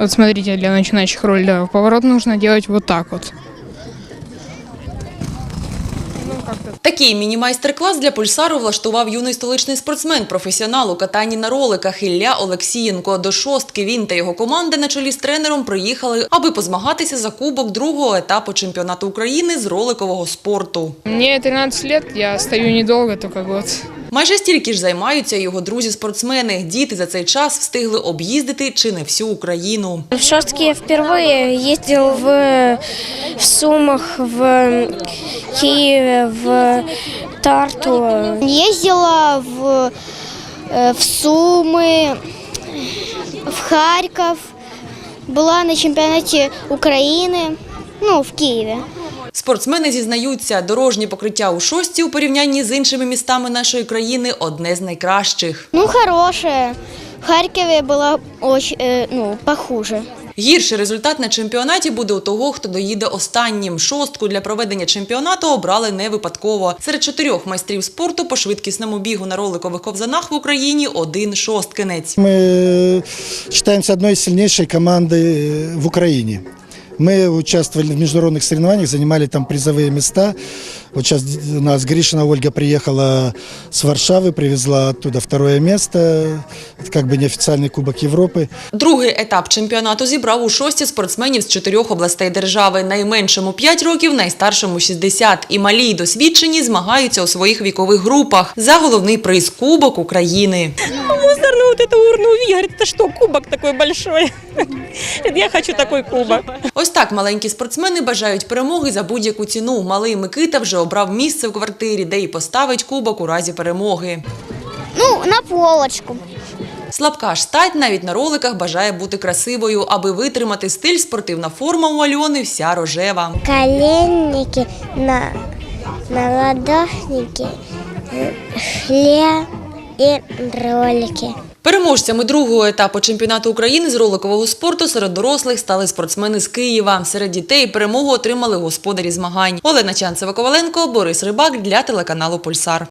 Вот смотрите, для начинающих роллеров поворот нужно делать вот так вот. Такий міні-майстер-клас для пульсару влаштував юний столичний спортсмен, професіонал у катанні на роликах Ілля Олексієнко. До шостки він та його команда на чолі з тренером приїхали, аби позмагатися за кубок другого етапу чемпіонату України з роликового спорту. Мне 13 лет, я стою недолго, только год. Майже стільки ж займаються і його друзі-спортсмени. Діти за цей час встигли об'їздити чи не всю Україну. В Шостке я впервые ездил в, в Сумах, в Киеве, в Тарту. Ездила в, э, в Сумы, в Харьков, была на чемпионате Украины, ну, в Киеве. Спортсмени зізнаються, дорожнє покриття у шості у порівнянні з іншими містами нашої країни одне з найкращих. Ну, хорошая. В Харькове была очень, э, ну, похуже. Гірший результат на чемпіонаті буде у того, хто доїде останнім. Шостку для проведення чемпіонату обрали не випадково. Серед чотирьох майстрів спорту по швидкісному бігу на роликових ковзанах в Україні один шосткинець. Мы считаемся одной из сильнейшей команды в Украине. Мы участвовали в международных соревнованиях, занимали там призовые места. Вот сейчас у нас Гришина Ольга приехала с Варшавы, привезла оттуда второе место. Это как бы неофициальный Кубок Европы. Другий етап чемпіонату зібрав у шості спортсменів з чотирьох областей держави. Найменшому 5 років, найстаршому 60. І малі й досвідчені змагаються у своїх вікових групах за головний приз Кубок України. вот эту урну увидел, говорит, это что, кубок такой большой? Я хочу такой кубок. Ось так маленькі спортсмени бажають перемоги за будь-яку ціну. Малий Микита вже обрав місце в квартирі, де і поставить кубок у разі перемоги. Ну, на полочку. Слабка ж стать навіть на роликах бажає бути красивою, аби витримати стиль спортивна форма у Альони вся рожева. Коленники на, на ладошники, шлем и ролики. Переможцями другого етапу чемпіонату України з роликового спорту серед дорослих стали спортсмени з Києва. Серед дітей перемогу отримали господарі змагань. Олена Чанцева Коваленко, Борис Рибак для телеканалу Пульсар.